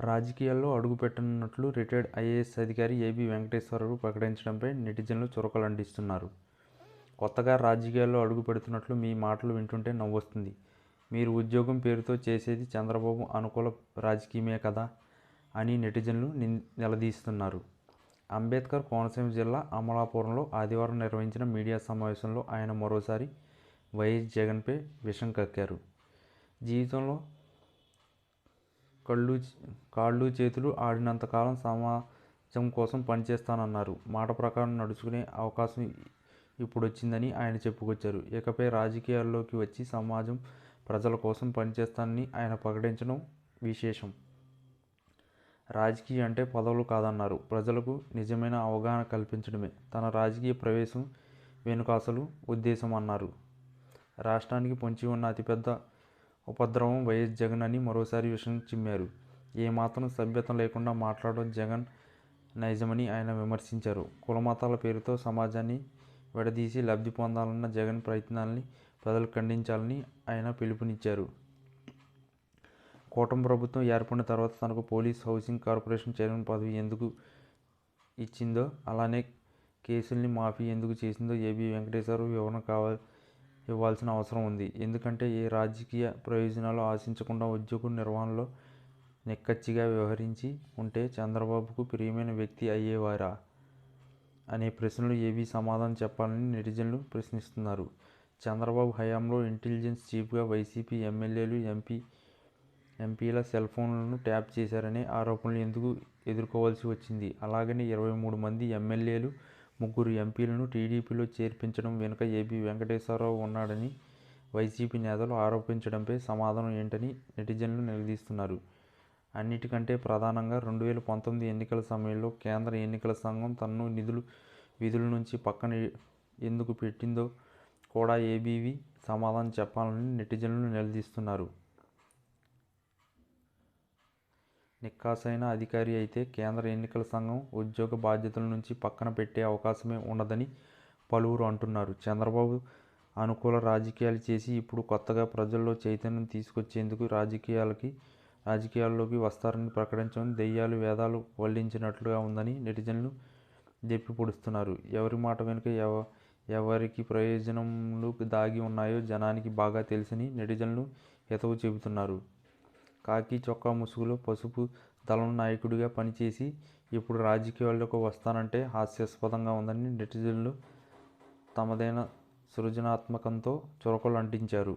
రాజకీయాల్లో అడుగుపెట్టనున్నట్లు retired IAS అధికారి ఏబీ వెంకటేశ్వరరావు ప్రకటించడంపై నెటిజన్లు చురకలంటిస్తున్నారు కొత్తగా రాజకీయాల్లో అడుగు పెడుతున్నట్లు మీ మాటలు వింటుంటే నవ్వొస్తుంది. మీరు ఉద్యోగం పేరుతో చేసేది చంద్రబాబు అనుకూల రాజకీయమే కదా అని నెటిజన్లు ని నిలదీస్తున్నారు. అంబేద్కర్ కోనసీమ జిల్లా అమలాపురంలో ఆదివారం నిర్వహించిన మీడియా సమావేశంలో ఆయన మరోసారి వైఎస్ జగన్పై విషం కక్కారు. జీవితంలో కళ్ళు కాళ్ళు చేతులు ఆడినంతకాలం సమాజం కోసం పనిచేస్తానన్నారు. మాట ప్రకారం నడుచుకునే అవకాశం ఇప్పుడు వచ్చిందని ఆయన చెప్పుకొచ్చారు. ఇకపై రాజకీయాల్లోకి వచ్చి సమాజం ప్రజల కోసం పనిచేస్తానని ఆయన ప్రకటించడం విశేషం. రాజకీయం అంటే పదవులు కాదన్నారు. ప్రజలకు నిజమైన అవగాహన కల్పించడమే. తన రాజకీయ ప్రవేశం వెనుక అసలు ఉద్దేశం అన్నారు రాష్ట్రానికి పొంచి ఉన్న అతిపెద్ద ఉపద్రవం వైఎస్ జగన్ అని మరోసారి విషయం చిమ్మారు. ఏమాత్రం సభ్యత లేకుండా మాట్లాడడం జగన్ నైజమని ఆయన విమర్శించారు. కులమతాల పేరుతో సమాజాన్ని విడదీసి లబ్ధి పొందాలన్న జగన్ ప్రయత్నాల్ని ప్రజలు ఖండించాలని ఆయన పిలుపునిచ్చారు. కూటమి ప్రభుత్వం ఏర్పడిన తర్వాత తనకు పోలీస్ హౌసింగ్ కార్పొరేషన్ చైర్మన్ పదవి ఎందుకు ఇచ్చిందో అలానే కేసుల్ని మాఫీ ఎందుకు చేసిందో ఏబీ వెంకటేశ్వరరావు వివరణ కావాలి ఇవ్వాల్సిన అవసరం ఉంది. ఎందుకంటే ఏ రాజకీయ ప్రయోజనాలు ఆశించకుండా ఉద్యోగ నిర్వహణలో నిక్కచ్చిగా వ్యవహరించి ఉంటే చంద్రబాబుకు ప్రియమైన వ్యక్తి అయ్యేవారా? అనే ప్రశ్నలు ఏవీ సమాధానం చెప్పాలని నెటిజన్లు ప్రశ్నిస్తున్నారు. చంద్రబాబు హయాంలో ఇంటెలిజెన్స్ చీఫ్గా వైసీపీ ఎమ్మెల్యేలు ఎంపీ ఎంపీల సెల్ ఫోన్లను ట్యాప్ చేశారనే ఆరోపణలు ఎందుకు ఎదుర్కోవాల్సి వచ్చింది? అలాగనే ఇరవై మూడు మంది ఎమ్మెల్యేలు ముగ్గురు ఎంపీలను టీడీపీలో చేర్పించడం వెనుక ఏబీ వెంకటేశ్వరరావు ఉన్నాడని వైసీపీ నేతలు ఆరోపించడంపై సమాధానం ఏంటని నెటిజన్లు నిలదీస్తున్నారు. అన్నిటికంటే ప్రధానంగా రెండు వేల పంతొమ్మిది ఎన్నికల సమయంలో కేంద్ర ఎన్నికల సంఘం తనను నిధులు విధుల నుంచి పక్కన ఎందుకు పెట్టిందో కూడా ఏబీవీ సమాధానం చెప్పాలని నెటిజన్లు నిలదీస్తున్నారు. నిక్కాసైన అధికారి అయితే కేంద్ర ఎన్నికల సంఘం ఉద్యోగ బాధ్యతల నుంచి పక్కన పెట్టే అవకాశమే ఉండదని పలువురు అంటున్నారు. చంద్రబాబు అనుకూల రాజకీయాలు చేసి ఇప్పుడు కొత్తగా ప్రజల్లో చైతన్యం తీసుకొచ్చేందుకు రాజకీయాలకి రాజకీయాల్లోకి వస్తారని ప్రకటించడం దెయ్యాలు వేదాలు వల్లించినట్లుగా ఉందని నెటిజన్లు దెప్పి పొడుస్తున్నారు. ఎవరి మాట వెనుక ఎవ ఎవరికి ప్రయోజనములు దాగి ఉన్నాయో జనానికి బాగా తెలుసని నెటిజన్లు హితవు చెబుతున్నారు. కాకి చొక్కా ముసుగులో పసుపు దళం నాయకుడిగా పనిచేసి ఇప్పుడు రాజకీయాల్లోకి వస్తానంటే హాస్యాస్పదంగా ఉందని నెటిజన్లు తమదైన సృజనాత్మకంతో చురకలు అంటించారు.